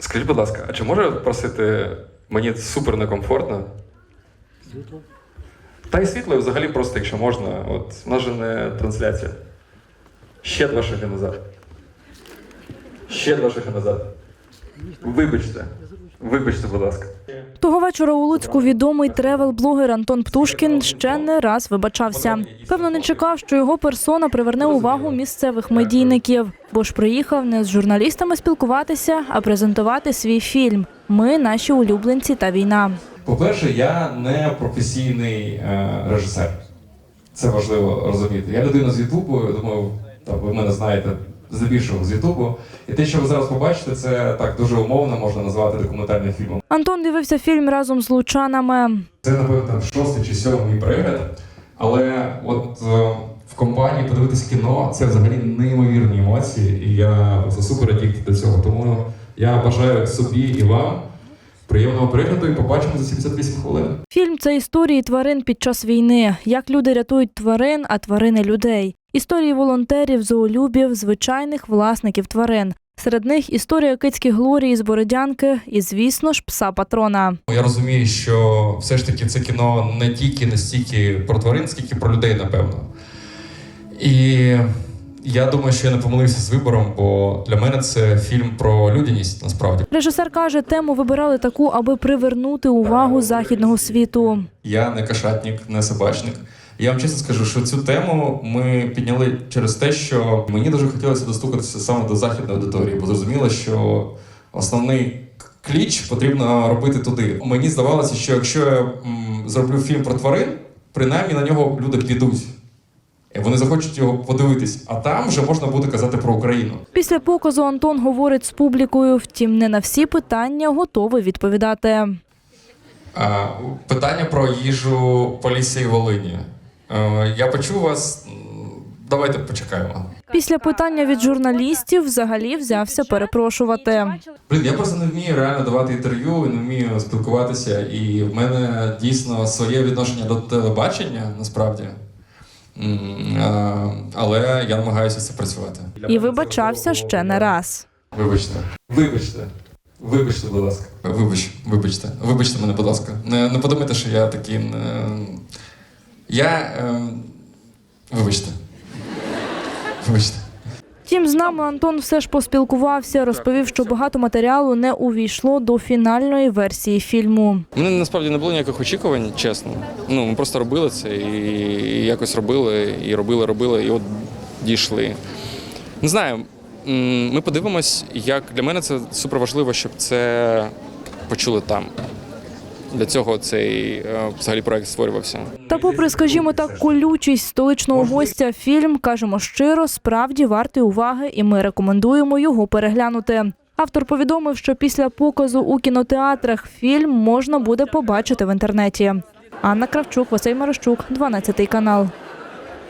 Скажіть, будь ласка, а чи можу просити мені супер некомфортно? Світло. Та й світло, і взагалі просто, якщо можна, от у нас же не трансляція. Ще два шаги назад. Ще два шаги назад. Вибачте. Вибачте, будь ласка. Того вечора у Луцьку відомий тревел-блогер Антон Птушкін ще не раз вибачався. Певно, не чекав, що його персона приверне увагу місцевих медійників, бо ж приїхав не з журналістами спілкуватися, а презентувати свій фільм Ми наші улюбленці та війна. По-перше, я не професійний е, режисер. Це важливо розуміти. Я людина з Ютубу, думаю, та, ви мене знаєте здебільшого з Ютубу. І те, що ви зараз побачите, це так дуже умовно можна назвати документальним фільмом. Антон дивився фільм разом з лучанами. Це, напевно, там шостий чи сьомий перегляд. Але от е, в компанії подивитись кіно це взагалі неймовірні емоції, і я за супер адікт до цього. Тому я бажаю собі і вам приємного перегляду і побачимо за 78 хвилин. Фільм це історії тварин під час війни, як люди рятують тварин, а тварини людей. Історії волонтерів, зоолюбів, звичайних власників тварин. Серед них історія кицьких Глорії з Бородянки і, звісно ж, пса патрона. Я розумію, що все ж таки це кіно не тільки не стільки про тварин, скільки про людей, напевно. І я думаю, що я не помилився з вибором, бо для мене це фільм про людяність насправді. Режисер каже, тему вибирали таку, аби привернути увагу західного світу. Я не кошатник, не собачник. Я вам чесно скажу, що цю тему ми підняли через те, що мені дуже хотілося достукатися саме до західної аудиторії, бо зрозуміло, що основний кліч потрібно робити туди. Мені здавалося, що якщо я зроблю фільм про тварин, принаймні на нього люди підуть. Вони захочуть його подивитись, а там вже можна буде казати про Україну. Після показу Антон говорить з публікою, втім, не на всі питання готовий відповідати. А, питання про їжу Полісся і Волині. Е, Я почув вас. Давайте почекаємо. Після питання від журналістів взагалі взявся перепрошувати. Блін, я просто не вмію реально давати інтерв'ю, не вмію спілкуватися. І в мене дійсно своє відношення до телебачення насправді. Але я намагаюся це працювати. І вибачався ще не раз. Вибачте. Вибачте. Вибачте, будь ласка. Вибач, вибачте. Вибачте мене, будь ласка. Не, не подумайте, що я такий. Не... Я. Е... Вибачте. Вибачте. Втім, з нами Антон все ж поспілкувався, розповів, що багато матеріалу не увійшло до фінальної версії фільму. У мене насправді не було ніяких очікувань, чесно. Ну, ми просто робили це і якось робили, і робили, робили, і от дійшли. Не знаю, ми подивимось, як для мене це супер важливо, щоб це почули там. Для цього цей е, взагалі проект створювався. Та, попри, скажімо так, колючість столичного гостя, фільм кажемо щиро, справді вартий уваги, і ми рекомендуємо його переглянути. Автор повідомив, що після показу у кінотеатрах фільм можна буде побачити в інтернеті. Анна Кравчук, Василь Марощук, 12 канал.